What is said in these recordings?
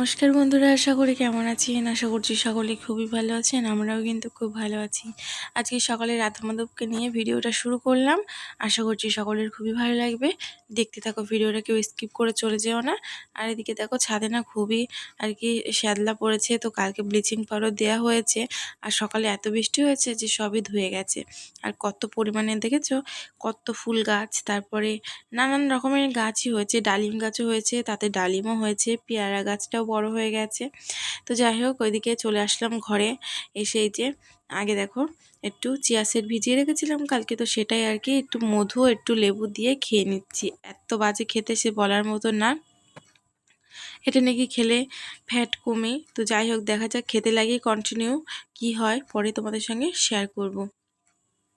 নমস্কার বন্ধুরা, আশা করি কেমন আছেন? আশা করছি সকলে খুবই ভালো আছেন, আমরাও কিন্তু খুব ভালো আছি। আজকে সকালে রাধা মাধবকে নিয়ে ভিডিওটা শুরু করলাম। আশা করছি সকলের খুবই ভালো লাগবে। দেখতে থাকো ভিডিওটা, কেউ স্কিপ করে চলে যেও না। আর এদিকে দেখো ছাদে না খুবই আর কি শ্যাদলা পড়েছে, তো কালকে ব্লিচিং পাউডার দেওয়া হয়েছে। আর সকালে এত বৃষ্টি হয়েছে যে সবই ধুয়ে গেছে। আর কত পরিমাণে দেখেছ? কত ফুল গাছ, তারপরে নানান রকমের গাছই হয়েছে, ডালিম গাছও হয়েছে, তাতে ডালিমও হয়েছে, পেয়ারা গাছটাও বড় হয়ে গেছে। তো যাই হোক, ওইদিকে চলে আসলাম ঘরে। এসে যে, আগে দেখো, একটু চিয়া সেট ভিজিয়ে রেখেছিলাম কালকে, তো সেটাই আর কি, একটু মধু, একটু লেবু দিয়ে খেয়ে নিচ্ছি। এত বাজে খেতে সে বলার মতো না। এটা নাকি খেলে ফ্যাট কমে। তো যাই হোক, দেখা যাক খেতে লাগিয়ে কন্টিনিউ কি হয়, পরে তোমাদের সঙ্গে শেয়ার করব।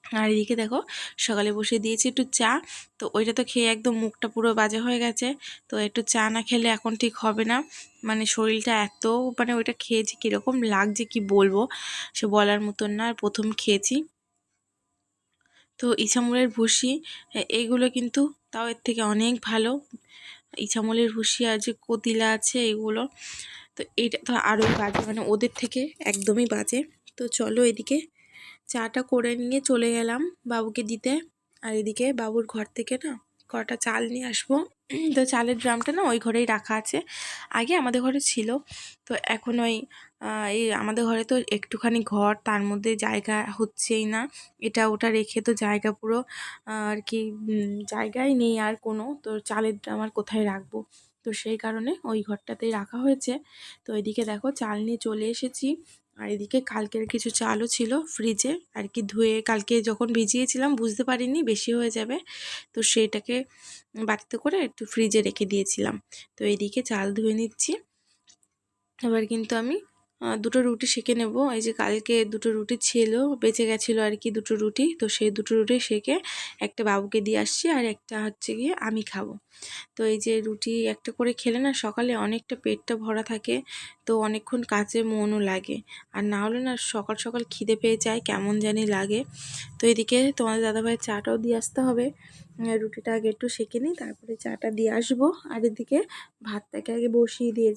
আর এদিকে দেখো, সকালে বসে দিয়েছি একটু চা। তো ওইটা তো খেয়ে একদম মুখটা পুরো বাজে হয়ে গেছে। তো একটু চা না খেলে এখন ঠিক হবে না। মানে শরীরটা এত মানে ওইটা খেয়েছি কীরকম লাগছে কি বলব, সে বলার মতন না। আর প্রথম খেয়েছি। তো ইছামলের ভুসি এইগুলো কিন্তু তাও এর থেকে অনেক ভালো। ইছামলের ভুসি আর যে কতিলা আছে এগুলো, তো এটা তো আরও বাজে মানে ওদের থেকে একদমই বাজে। তো চলো এদিকে চাটা করে নিয়ে চলে গেলাম বাবুকে দিতে। আর এদিকে বাবুর ঘর থেকে না কটা চাল নিয়ে আসব। তো চালের ড্রামটা না ওই ঘরেই রাখা আছে। আগে আমাদের ঘরে ছিল। তো এখন ওই এই আমাদের ঘরে তো একটুখানি ঘর, তার মধ্যে জায়গা হচ্ছেই না। এটা ওটা রেখে তো জায়গা পুরো আর কি জায়গাই নেই আর কোনো। তো চালের ড্রাম আর কোথায় রাখব? তো সেই কারণে ওই ঘরটাতেই রাখা হয়েছে। তো এদিকে দেখো চাল নিয়ে চলে এসেছি। আর এদিকে কালকের কিছু চালও ছিল ফ্রিজে আর কি ধুয়ে কালকে যখন ভিজিয়েছিলাম, বুঝতে পারিনি, বেশি হয়ে যাবে। তো সেটাকে বাড়িতে করে একটু ফ্রিজে রেখে দিয়েছিলাম। তো এদিকে চাল ধুয়ে নিচ্ছি। এবার কিন্তু আমি দুটো রুটি সেঁকে নেব। এই যে কালকে দুটো রুটি ছিল, বেঁচে গেছিল আর কি দুটো রুটি। তো সেই দুটো রুটি সেঁকে একটা বাবুকে দিয়ে আসছি আর একটা হচ্ছে গিয়ে আমি খাব। তো এই যে রুটি একটা করে খেলে না সকালে অনেকটা পেটটা ভরা থাকে, তো অনেকক্ষণ কাজে মনও লাগে। আর না হলে না সকাল সকাল খিদে পেয়ে যায়, কেমন জানি লাগে। তো এদিকে তোমাদের দাদাভাইয়ের চাটাও দিয়ে আসতে হবে। রুটিটা আগে একটু সেঁকে নিই, তারপরে চাটা দিয়ে আসব। আর এদিকে ভাতটাকে আগে বসিয়ে দিয়ে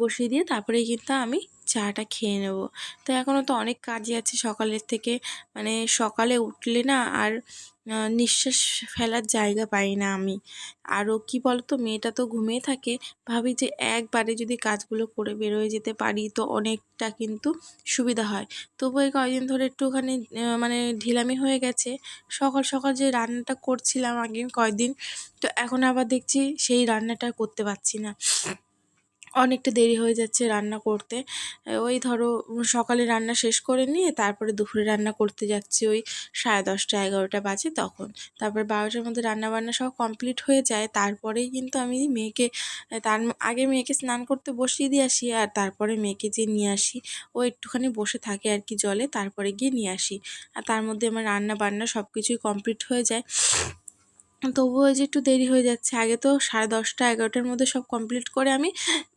বসিয়ে দিয়ে তারপরে কিন্তু আমি চাটা খেয়ে নেব। তো এখনও তো অনেক কাজই আছে সকালের থেকে। মানে সকালে উঠলে না আর নিঃশ্বাস ফেলার জায়গা পাই না আমি। আরও কি বলতো, মেয়েটা তো ঘুমিয়ে থাকে। ভাবি যে একবারে যদি কাজগুলো করে বেরোয় যেতে পারি তো অনেকটা কিন্তু সুবিধা হয়। তবু এই কয়দিন ধরে একটুখানি মানে ঢিলামি হয়ে গেছে। সকাল সকাল যে রান্নাটা করছিলাম আগে কয়দিন, তো এখন আবার দেখছি সেই রান্নাটা করতে পারছি না। অনেকটা দেরি হয়ে যাচ্ছে রান্না করতে। ওই ধরো সকালে রান্না শেষ করে নিয়ে তারপরে দুপুরে রান্না করতে যাচ্ছি ওই সাড়ে দশটা, এগারোটা বাজে তখন। তারপর বারোটার মধ্যে রান্না বান্না সব কমপ্লিট হয়ে যায়। তারপরেই কিন্তু আমি মেয়েকে তার আগে মেয়েকে স্নান করতে বসিয়ে দিয়ে আসি আর তারপরে মেয়েকে যে নিয়ে আসি, ও একটুখানি বসে থাকে আর কি জলে, তারপরে গিয়ে নিয়ে আসি। আর তার মধ্যে আমার রান্না বান্না সব কিছুই কমপ্লিট হয়ে যায়। তবুও যে একটু দেরি হয়ে যাচ্ছে, আগে তো সাড়ে দশটা, এগারোটার মধ্যে সব কমপ্লিট করে আমি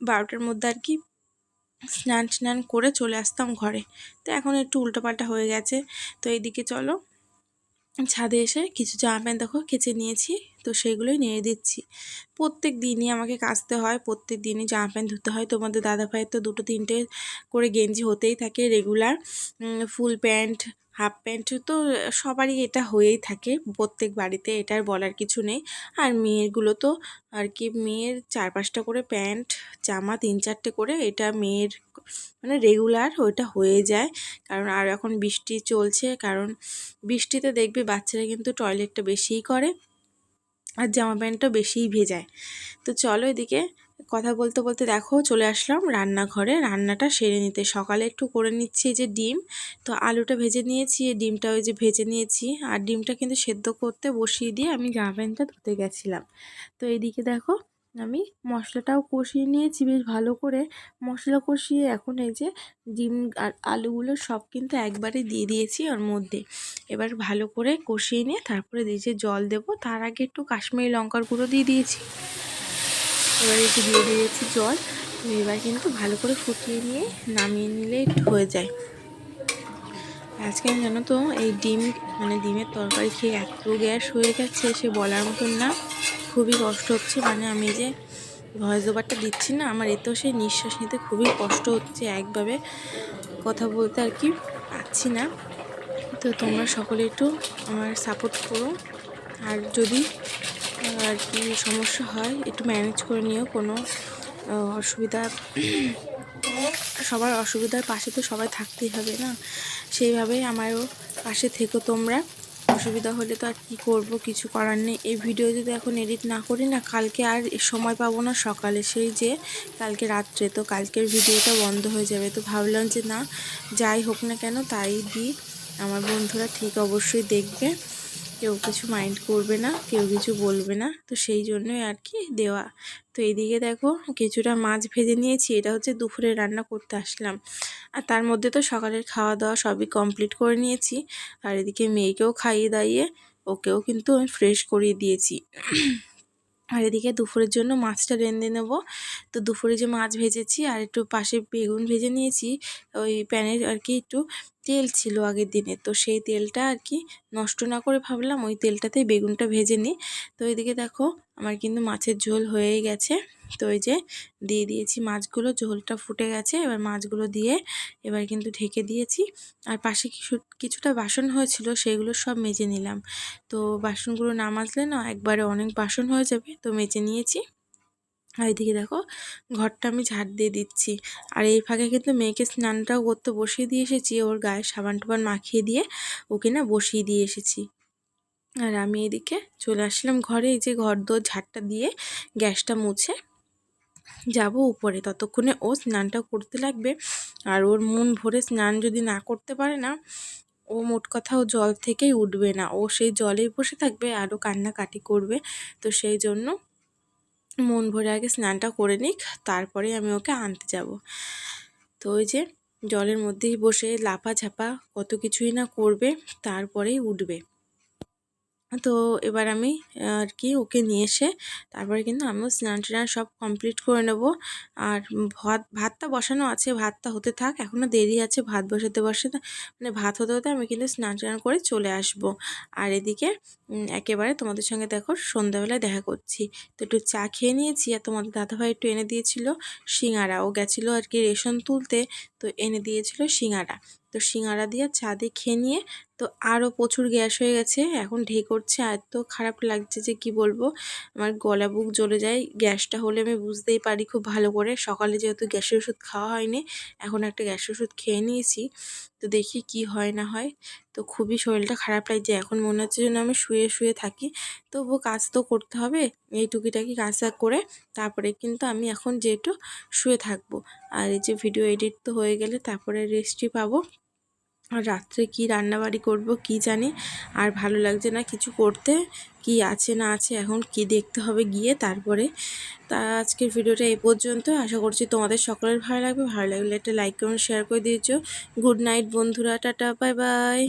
বারোটার মধ্যে আর কি স্নান স্নান করে চলে আসতাম ঘরে। তো এখন একটু উল্টোপাল্টা হয়ে গেছে। তো এইদিকে চলো, ছাদে এসে কিছু জামা প্যান্ট দেখো, কেচে নিয়েছি। তো সেগুলোই নিয়ে দিচ্ছি। প্রত্যেক দিনই আমাকে কাচতে হয়, প্রত্যেক দিনই জামা প্যান্ট ধুতে হয়। তোমাদের দাদা ভাইয়ের তো দুটো তিনটে করে গেঞ্জি হতেই থাকে regular full pant half pant তো সবারই এটা হয়েই থাকে। প্রত্যেক বাড়িতে এটার বলার কিছু নেই। আর মেয়েরগুলো তো আর কি মেয়ের চার পাঁচটা করে প্যান্ট জামা তিন চারটে করে এটা মেয়ের মানে রেগুলার ওইটা হয়ে যায়। কারণ আর এখন বৃষ্টি চলছে, কারণ বৃষ্টিতে দেখবে বাচ্চারা কিন্তু টয়লেটটা বেশিই করে। আর জামা প্যান্টটা বেশিই ভেজায়। তো চলো এদিকে কথা বলতে বলতে দেখো চলে আসলাম রান্নাঘরে। রান্নাটা সেরে নিতে। সকালে একটু করে নিচ্ছি যে ডিম। তো আলুটা ভেজে নিয়েছি, এই ডিমটা ওই যে ভেজে নিয়েছি। আর ডিমটা কিন্তু সেদ্ধ করতে বসিয়ে দিয়ে আমি জামা প্যান্টটা ধুতে গেছিলাম। তো এইদিকে দেখো আমি মশলাটাও কষিয়ে নিয়েছি বেশ ভালো করে। মশলা কষিয়ে এখন এই যে ডিম আর আলুগুলো সব কিন্তু একবারে দিয়ে দিয়েছি ওর মধ্যে। এবার ভালো করে কষিয়ে নিয়ে তারপরে দিয়েছি জল দেব, তার আগে একটু কাশ্মীরি লঙ্কার গুঁড়ো দিয়ে দিয়েছি। এবার একটু দিয়ে দিয়েছি জল এবার কিন্তু ভালো করে ফুটিয়ে নিয়ে নামিয়ে নিলে হয়ে যায়। আজকে আমি জানো তো এই ডিম মানে ডিমের তরকারি খেয়ে এত গ্যাস হয়ে গেছে সে বলার মতন না। খুবই কষ্ট হচ্ছে। মানে আমি যে ভয়েস ওভারটা দিচ্ছি না, আমার এতেও সেই নিঃশ্বাস নিতে খুবই কষ্ট হচ্ছে একভাবে। কথা বলতে আর কি পাচ্ছি না। তো তোমরা সকলে একটু আমার সাপোর্ট করো। আর যদি আর কি সমস্যা হয়, একটু ম্যানেজ করে নিও কোনো অসুবিধা। সবার অসুবিধার পাশে তো সবাই থাকতেই হবে না। সেইভাবেই আমারও পাশে থেকো তোমরা। অসুবিধা হলে তো আর কি করব? কিছু করার নেই। এই ভিডিও যদি এখন এডিট না করি না, কালকে আর সময় পাবো না সকালে। সেই যে কালকে রাত্রে, তো কালকের ভিডিওটা বন্ধ হয়ে যাবে। তো ভাবলাম যে না, যাই হোক না কেন, তাই দিই। আমার বন্ধুরা ঠিক অবশ্যই দেখবে। কেউ কিছু মাইন্ড করবে না, কেউ কিছু বলবে না। তো সেই জন্যই আর কি দেওয়া। তো এইদিকে দেখো, কিছুটা মাছ ভেজে নিয়েছি। এটা হচ্ছে দুপুরে রান্না করতে আসলাম। আর তার মধ্যে তো সকালের খাওয়া দাওয়া সবই কমপ্লিট করে নিয়েছি। আর এদিকে মেয়েকেও খাইয়ে দাইয়ে ওকেও কিন্তু আমি ফ্রেশ করিয়ে দিয়েছি। আর এদিকে দুপুরের জন্য মাছটা রেঁধে নেব। তো দুপুরে যে মাছ ভেজেছি আর একটু পাশে বেগুন ভেজে নিয়েছি, ওই প্যানের আর কি একটু তেল ছিল আগের দিনে। তো সেই তেলটা আর কি নষ্ট না করে ভাবলাম ওই তেলটাতেই বেগুনটা ভেজে নিই। তো এদিকে দেখো আমার কিন্তু মাছের ঝোল হয়েই গেছে। তো ওই যে দিয়ে দিয়েছি মাছগুলো, ঝোলটা ফুটে গেছে। এবার মাছগুলো দিয়ে এবার কিন্তু ঢেকে দিয়েছি। আর পাশে কিছু, কিছুটা বাসন হয়েছিল সেগুলো সব মেজে নিলাম। তো বাসনগুলো না মাজলে না একবারে অনেক বাসন হয়ে যাবে। তো মেজে নিয়েছি। আর এদিকে দেখো, ঘরটা আমি ঝাড় দিয়ে দিচ্ছি। আর এই ফাঁকে কিন্তু মেয়েকে স্নানটাও করতে বসিয়ে দিয়ে এসেছি, ওর গায়ে সাবান টাবান মাখিয়ে দিয়ে ওকে না বসিয়ে দিয়ে এসেছি। আর আমি এদিকে চলে আসলাম ঘরে, এই যে ঘর দোর ঝাড়টা দিয়ে গ্যাসটা মুছে যাব উপরে। ততক্ষণে ও স্নানটা করতে লাগবে, আর ওর মন ভরে স্নান যদি না করতে পারে না, ও মোট কথা ও জল থেকেই উঠবে না। ও সেই জলেই বসে থাকবে আরও কান্নাকাটি করবে। তো সেই জন্য মন ভরে আগে স্নানটা করে নিক, তারপরে আমি ওকে আনতে যাব। তো ওই যে জলের মধ্যেই বসে লাফা ঝাপা কত কিছুই না করবে, তারপরেই উঠবে। তো এবার আমি আর কি ওকে নিয়ে এসে তারপরে কিন্তু আমিও স্নান টান সব কমপ্লিট করে নেব। আর ভাত, ভাতটা বসানো আছে, ভাতটা হতে থাক এখনও দেরি আছে ভাত বসাতে বসাতে। মানে ভাত হতে হতে আমি কিন্তু স্নান টান করে চলে আসব। আর এদিকে একেবারে তোমাদের সঙ্গে দেখো সন্ধ্যাবেলায় দেখা করছি। তো একটু চা খেয়ে নিয়েছি আর তোমাদের দাদাভাই একটু এনে দিয়েছিল সিঙাড়া ও গেছিল আর কি রেশন তুলতে, তো এনে দিয়েছিল সিঙাড়া তো সিঙাড়া দিয়ে চা দিয়ে খেয়ে নিয়ে তো আরও প্রচুর গ্যাস হয়ে গেছে, এখন ঢেক করছে এত খারাপ লাগছে যে কি বলব, আমার গলা বুক জ্বলে যায়। গ্যাসটা হলে আমি বুঝতেই পারি খুব ভালো করে। সকালে যেহেতু গ্যাসের ওষুধ খাওয়া হয়নি, এখন একটা গ্যাসের ওষুধ খেয়ে নিয়েছি। তো দেখি কি হয় না হয়। তো খুবই শরীরটা খারাপ লাগছে, এখন মনে হচ্ছে যেন আমি শুয়ে শুয়ে থাকি। তবুও কাজ তো করতে হবে, এই টুকিটাকি কাজ করে। তারপরে কিন্তু আমি এখন যেহেতু শুয়ে থাকব। আর এই যে ভিডিও এডিট তো হয়ে গেলে তারপরে রেস্টই পাবো। রাত্রে কি রান্নাবাড়ি করব কি জানি, আর ভালো লাগছে না কিছু করতে, কি আছে না আছে এখন কি দেখতে হবে গিয়ে তারপরে। তা আজকের ভিডিওটা এই পর্যন্ত, আশা করছি তোমাদের সকলের ভালো লাগবে। ভালো লাগলে একটা লাইক কমেন্ট শেয়ার করে দিয়েছ। গুড নাইট বন্ধুরা, টাটা বাই বাই